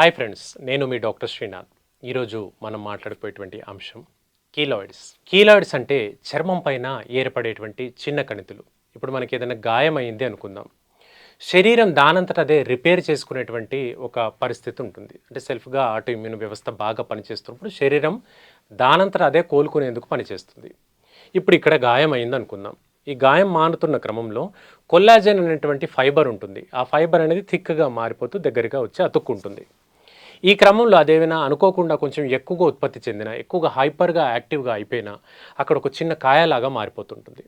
Hi friends నేను మీ doctor Srinath. ఈరోజు మనం మాట్లాడిపోయేటువంటి అంశం కీలాయిడ్స్. కీలాయిడ్స్ అంటే చర్మం పైన ఏర్పడేటువంటి చిన్న కణితులు. ఇప్పుడు మనకి ఏదైనా గాయం అనుకుందాం. శరీరం దానంతట అదే రిపేర్ చేసుకునేటువంటి ఒక పరిస్థితి ఉంటుంది. అంటే సెల్ఫ్గా ఆటో ఇమ్యూన్ వ్యవస్థ బాగా పనిచేస్తున్నప్పుడు శరీరం దానంతట అదే కోలుకునేందుకు పనిచేస్తుంది. ఇప్పుడు ఇక్కడ గాయం అయింది అనుకుందాం. ఈ గాయం మానుతున్న క్రమంలో కొల్లాజన్ అనేటువంటి ఫైబర్ ఉంటుంది. ఆ ఫైబర్ అనేది థిక్గా మారిపోతూ దగ్గరగా వచ్చి అతుక్కుంటుంది. ఈ క్రమంలో అదేమైనా అనుకోకుండా కొంచెం ఎక్కువగా ఉత్పత్తి చెందిన ఎక్కువగా హైపర్గా యాక్టివ్గా అయిపోయినా అక్కడ ఒక చిన్న కాయలాగా మారిపోతుంటుంది.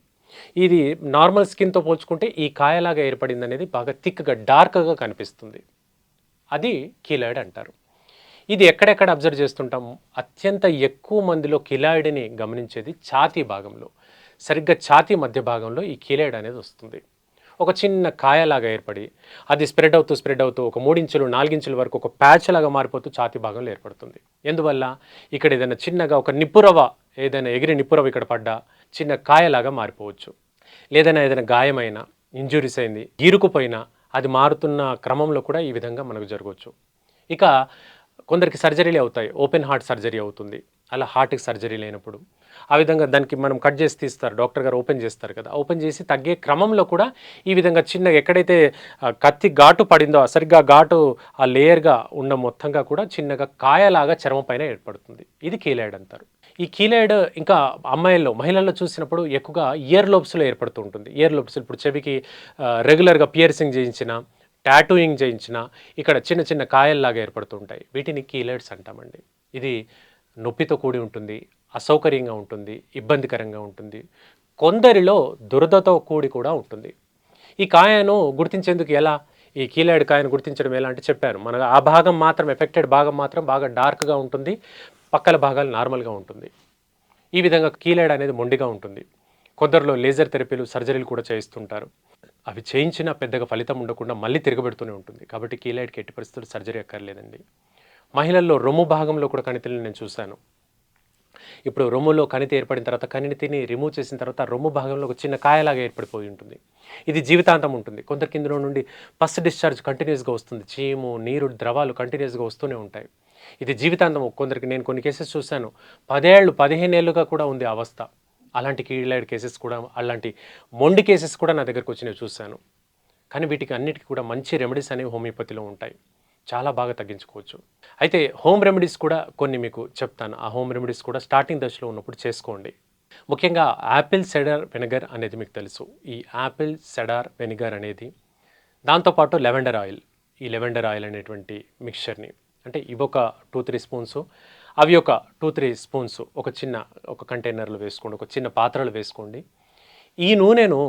ఇది నార్మల్ స్కిన్తో పోల్చుకుంటే ఈ కాయలాగా ఏర్పడింది అనేది బాగా థిక్గా డార్క్గా కనిపిస్తుంది. అది కీలాయిడ్ అంటారు. ఇది ఎక్కడెక్కడ అబ్జర్వ్ చేస్తుంటాం? అత్యంత ఎక్కువ మందిలో కిలాయిడ్ని గమనించేది ఛాతీ భాగంలో. సరిగ్గా ఛాతీ మధ్య భాగంలో ఈ కీలాయిడ్ అనేది వస్తుంది. ఒక చిన్న కాయలాగా ఏర్పడి అది స్ప్రెడ్ అవుతూ స్ప్రెడ్ అవుతూ ఒక మూడించులు నాలుగించుల వరకు ఒక ప్యాచ్ లాగా మారిపోతూ ఛాతీ భాగంలో ఏర్పడుతుంది. ఎందువల్ల? ఇక్కడ ఏదైనా చిన్నగా ఒక నిప్పురవ ఏదైనా ఎగిరి నిప్పురవ ఇక్కడ పడ్డా చిన్న కాయలాగా మారిపోవచ్చు. లేదైనా ఏదైనా గాయమైన ఇంజురీస్ అయింది గీరుకుపోయినా అది మారుతున్న క్రమంలో కూడా ఈ విధంగా మనకు జరగవచ్చు. ఇక కొందరికి సర్జరీలు అవుతాయి ఓపెన్ హార్ట్ సర్జరీ అవుతుంది. అలా హార్ట్కి సర్జరీ లేనప్పుడు. ఆ విధంగా దానికి మనం కట్ చేసి తీస్తారు. డాక్టర్ గారు ఓపెన్ చేస్తారు కదా. ఓపెన్ చేసి తగ్గే క్రమంలో కూడా ఈ విధంగా చిన్న ఎక్కడైతే కత్తి ఘాటు పడిందో సరిగ్గా ఘాటు ఆ లేయర్గా ఉన్న మొత్తంగా కూడా చిన్నగా కాయలాగా చర్మం పైన ఏర్పడుతుంది. ఇది కీలైడ్ అంటారు. ఈ కీలాయిడ్ ఇంకా అమ్మాయిల్లో మహిళల్లో చూసినప్పుడు ఎక్కువగా ఇయర్ లోబ్స్లో ఏర్పడుతూ ఉంటుంది. ఇయర్ లోబ్స్ ఇప్పుడు చెవికి రెగ్యులర్గా పియర్సింగ్ చేయించిన టాటూయింగ్ చేయించిన ఇక్కడ చిన్న చిన్న కాయల్లాగా ఏర్పడుతూ ఉంటాయి. వీటిని కీలైడ్స్ అంటామండి. ఇది నొప్పితో కూడి ఉంటుంది అసౌకర్యంగా ఉంటుంది ఇబ్బందికరంగా ఉంటుంది కొందరిలో దురదతో కూడి కూడా ఉంటుంది. ఈ కాయను గుర్తించేందుకు ఎలా? ఈ కీలాయిడ్ కాయను గుర్తించడం ఎలా అంటే చెప్పాను. మన ఆ భాగం మాత్రం ఎఫెక్టెడ్ భాగం మాత్రం బాగా డార్క్గా ఉంటుంది పక్కల భాగాలు నార్మల్గా ఉంటుంది. ఈ విధంగా కీలాయిడ్ అనేది మొండిగా ఉంటుంది. కొందరిలో లేజర్ థెరపీలు సర్జరీలు కూడా చేయిస్తుంటారు. అవి చేయించినా పెద్దగా ఫలితం ఉండకుండా మళ్ళీ తిరగబెడుతూనే ఉంటుంది. కాబట్టి కీలాయిడ్కి ఎట్టి పరిస్థితులు సర్జరీ అక్కర్లేదండి. మహిళల్లో రొమ్ము భాగంలో కూడా కణితులను నేను చూశాను. ఇప్పుడు రొమ్ములో కణితి ఏర్పడిన తర్వాత కణితిని రిమూవ్ చేసిన తర్వాత రొమ్ము భాగంలో ఒక చిన్న కాయలాగా ఏర్పడిపోయి ఉంటుంది. ఇది జీవితాంతం ఉంటుంది. కొందరికి ఇందులో నుండి పస్ డిశ్చార్జ్ కంటిన్యూస్గా వస్తుంది. చీము నీరు ద్రవాలు కంటిన్యూస్గా వస్తూనే ఉంటాయి. ఇది జీవితాంతం కొందరికి నేను కొన్ని కేసెస్ చూశాను. పదేళ్ళు పదిహేను ఏళ్ళుగా కూడా ఉంది అవస్థ. అలాంటి కీళ్ళైడ్ కేసెస్ కూడా అలాంటి మొండి కేసెస్ కూడా నా దగ్గరకు వచ్చినవి చూశాను. కానీ వీటికి అన్నిటికీ కూడా మంచి రెమెడీస్ అనేవి హోమియోపతిలో ఉంటాయి. చాలా బాగా తగ్గించుకోవచ్చు. అయితే హోమ్ రెమెడీస్ కూడా కొన్ని మీకు చెప్తాను. ఆ హోమ్ రెమెడీస్ కూడా స్టార్టింగ్ దశలో ఉన్నప్పుడు చేసుకోండి. ముఖ్యంగా యాపిల్ సెడార్ వెనిగర్ అనేది మీకు తెలుసు. ఈ యాపిల్ సెడార్ వెనిగర్ అనేది దాంతోపాటు లెవెండర్ ఆయిల్ ఈ లెవెండర్ ఆయిల్ అనేటువంటి మిక్చర్ని అంటే ఇవి ఒక టూ త్రీ స్పూన్స్ అవి ఒక టూ త్రీ స్పూన్స్ ఒక చిన్న ఒక కంటైనర్లో వేసుకోండి ఒక చిన్న పాత్రలో వేసుకోండి. ఈ నూనెను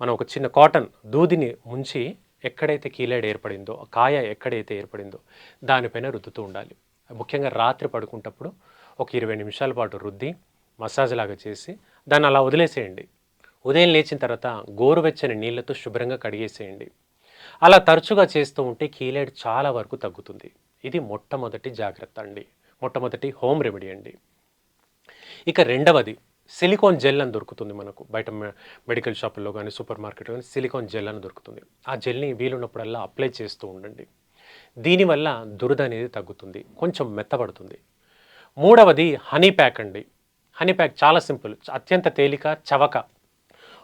మనం ఒక చిన్న కాటన్ దూదిని ముంచి ఎక్కడైతే కీలేడ్ ఏర్పడిందో కాయ ఎక్కడైతే ఏర్పడిందో దానిపైన రుద్దుతూ ఉండాలి. ముఖ్యంగా రాత్రి పడుకుంటప్పుడు ఒక ఇరవై నిమిషాల పాటు రుద్ది మసాజ్ లాగా చేసి దాన్ని అలా వదిలేసేయండి. ఉదయం లేచిన తర్వాత గోరువెచ్చని నీళ్ళతో శుభ్రంగా కడిగేసేయండి. అలా తరచుగా చేస్తూ ఉంటే కీలేడ్ చాలా వరకు తగ్గుతుంది. ఇది మొట్టమొదటి జాగ్రత్త అండి. మొట్టమొదటి హోమ్ రెమెడీ అండి. ఇక రెండవది సిలికాన్ జెల్ అని దొరుకుతుంది మనకు. బయట మె- మెడికల్ షాపుల్లో కానీ సూపర్ మార్కెట్లో కానీ సిలికాన్ జెల్ అని దొరుకుతుంది. ఆ జెల్ని వీలున్నప్పుడల్లా అప్లై చేస్తూ ఉండండి. దీనివల్ల దురద అనేది తగ్గుతుంది. కొంచెం మెత్తబడుతుంది. మూడవది హనీ ప్యాక్ అండి. హనీ ప్యాక్ చాలా సింపుల్. అత్యంత తేలిక చవక.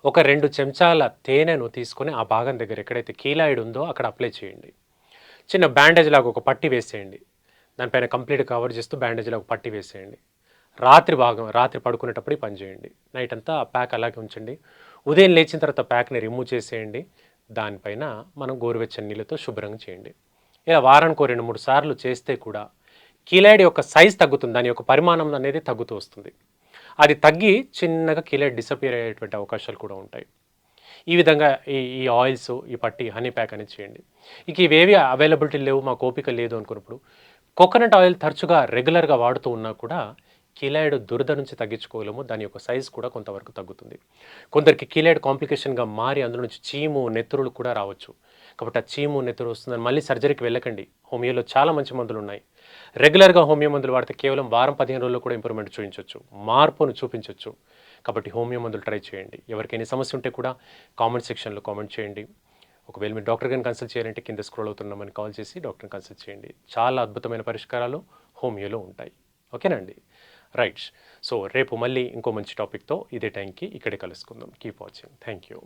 ఒక రెండు చెంచాల తేనెను తీసుకొని ఆ భాగం దగ్గర ఎక్కడైతే కీలాయిడ్ ఉందో అక్కడ అప్లై చేయండి. చిన్న బ్యాండేజ్ లాగా ఒక పట్టి వేసేయండి. దానిపైన కంప్లీట్ కవర్ చేస్తూ బ్యాండేజ్ లాగా ఒక పట్టి వేసేయండి. రాత్రి భాగం రాత్రి పడుకునేటప్పుడు ఈ పని చేయండి. నైట్ అంతా ఆ ప్యాక్ అలాగే ఉంచండి. ఉదయం లేచిన తర్వాత ప్యాక్ని రిమూవ్ చేసేయండి. దానిపైన మనం గోరువెచ్చని నీళ్ళతో శుభ్రంగా చేయండి. ఇలా వారానికి రెండు మూడు సార్లు చేస్తే కూడా కీలాయిడ్ యొక్క సైజ్ తగ్గుతుంది. దాని యొక్క పరిమాణం అనేది తగ్గుతూ వస్తుంది. అది తగ్గి చిన్నగా కీలాయిడ్ డిసపియర్ అయ్యేటువంటి అవకాశాలు కూడా ఉంటాయి. ఈ విధంగా ఈ ఈ ఆయిల్స్ ఈ పట్టి హనీ ప్యాక్ అనేది చేయండి. ఇక ఇవేవి అవైలబిలిటీ లేవు మాకు ఓపిక లేదు అనుకున్నప్పుడు కోకోనట్ ఆయిల్ తరచుగా రెగ్యులర్గా వాడుతూ ఉన్నా కూడా కీలాయిడ్ దురద నుంచి తగ్గించుకోగలము దాని యొక్క సైజ్ కూడా కొంతవరకు తగ్గుతుంది. కొందరికి కీలాయిడ్ కాంప్లికేషన్గా మారి అందులో నుంచి చీము నెత్తురులు కూడా రావచ్చు. కాబట్టి ఆ చీము నెత్తురు వస్తుందని మళ్ళీ సర్జరీకి వెళ్ళకండి. హోమియోలో చాలా మంచి మందులు ఉన్నాయి. రెగ్యులర్గా హోమియో మందులు వాడితే కేవలం వారం పదిహేను రోజుల్లో కూడా ఇంప్రూవ్మెంట్ చూపించవచ్చు మార్పును చూపించవచ్చు కాబట్టి హోమియో మందులు ట్రై చేయండి. ఎవరికైనా సమస్య ఉంటే కూడా కామెంట్ సెక్షన్లో కామెంట్ చేయండి. ఒకవేళ మీరు డాక్టర్ గారిని కన్సల్ట్ చేయాలంటే కింద స్క్రోల్ అవుతున్నామని కాల్ చేసి డాక్టర్ని కన్సల్ట్ చేయండి. చాలా అద్భుతమైన పరిష్కారాలు హోమియోలో ఉంటాయి. ఓకేనండి రైట్ సో రేపు మళ్ళీ ఇంకో మంచి టాపిక్తో ఇదే టైంకి ఇక్కడే కలుసుకుందాం. Keep watching. Thank you.